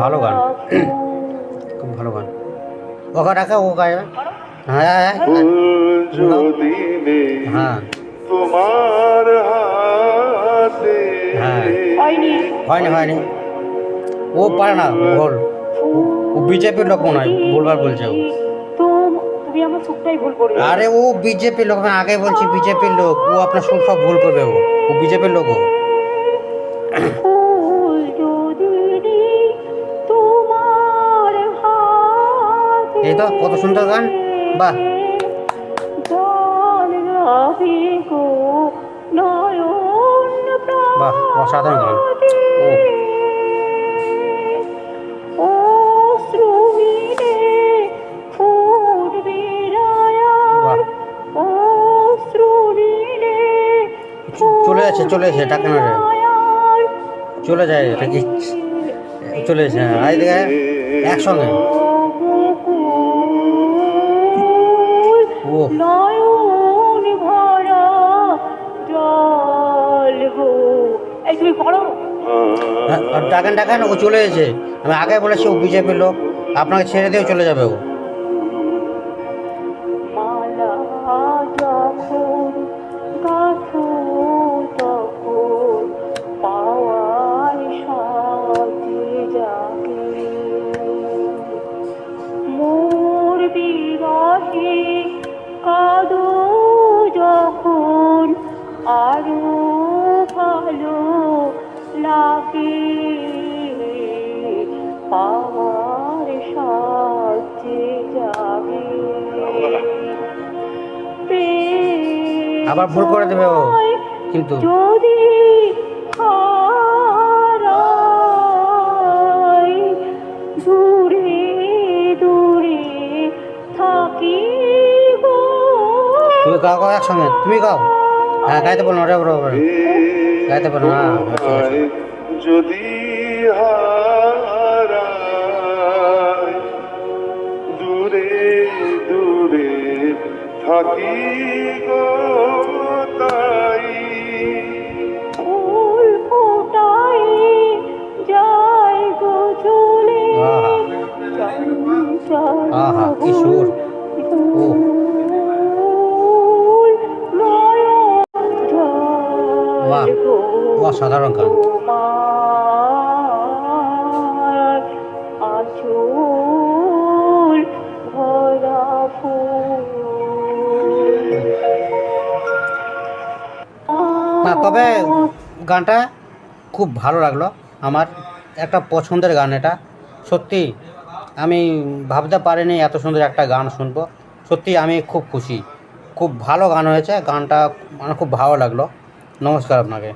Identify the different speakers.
Speaker 1: ভালো গান। খুব ভালো গান। ওকে রাখে ও গায়। হ্যাঁ হ্যাঁ, হ্যাঁ।, হ্যাঁ।
Speaker 2: তোমার হাতে।
Speaker 1: হ্যাঁ।
Speaker 3: হয়নি।
Speaker 1: হয়নি ও পারে না ভুল। ও বিজেপির লোক মনে হয় বলবার বলছে ও। আরে ও বিজেপির লোক হ্যাঁ, আমি আগে বলছি বিজেপির লোক। ও আপনার সুখ সব ভুল করবে ও। ও বিজেপির লোক ও এই তো কত সুন্দর গান। বাহ। অসাধারণ গান। ও। চলে যাচ্ছে চলে যাচ্ছে ডাকে না চলে যায় এটা কি? চলে যাচ্ছে হ্যাঁ একসঙ্গে।
Speaker 3: নয়ন ভরা জল গো। এই তুমি পড়ো
Speaker 1: হ্যাঁ, আর ডাকেন ডাকেন ও চলে গেছে আমি আগে বলেছি ও বিজেপির লোক আপনাকে ছেড়ে দিয়েও চলে যাবে ও।
Speaker 3: মোর বিরহে ভালো লাগে। পাওয়ার সাথে যাবে।
Speaker 1: আবার ভুল করে দেবে ও কিন্তু
Speaker 3: যদি হারাই দূরে দূরে থাকি গো।
Speaker 1: তুমি গাও গাও একসঙ্গে তুমি গাও। গাইতে পারো ওরে ওরে ওরে গাইতে পারো না আচ্ছা, আচ্ছা।
Speaker 2: যদি দূরে দূরে থাকি গো তাই
Speaker 3: ফুল ফোটাই যাই গো চলে
Speaker 1: আহা।
Speaker 3: চঞ্চল
Speaker 1: আহা, কি সুর। ও। অসাধারণ গান। না, তবে গানটা খুব ভালো লাগল। আমার একটা পছন্দের গান এটা। সত্যি আমি ভাবতে পারিনি এত সুন্দর একটা গান শুনব। সত্যি আমি খুব খুশি। খুব ভালো গান হয়েছে। গানটা আমার খুব ভালো লাগল। নমস্কার আপনাকে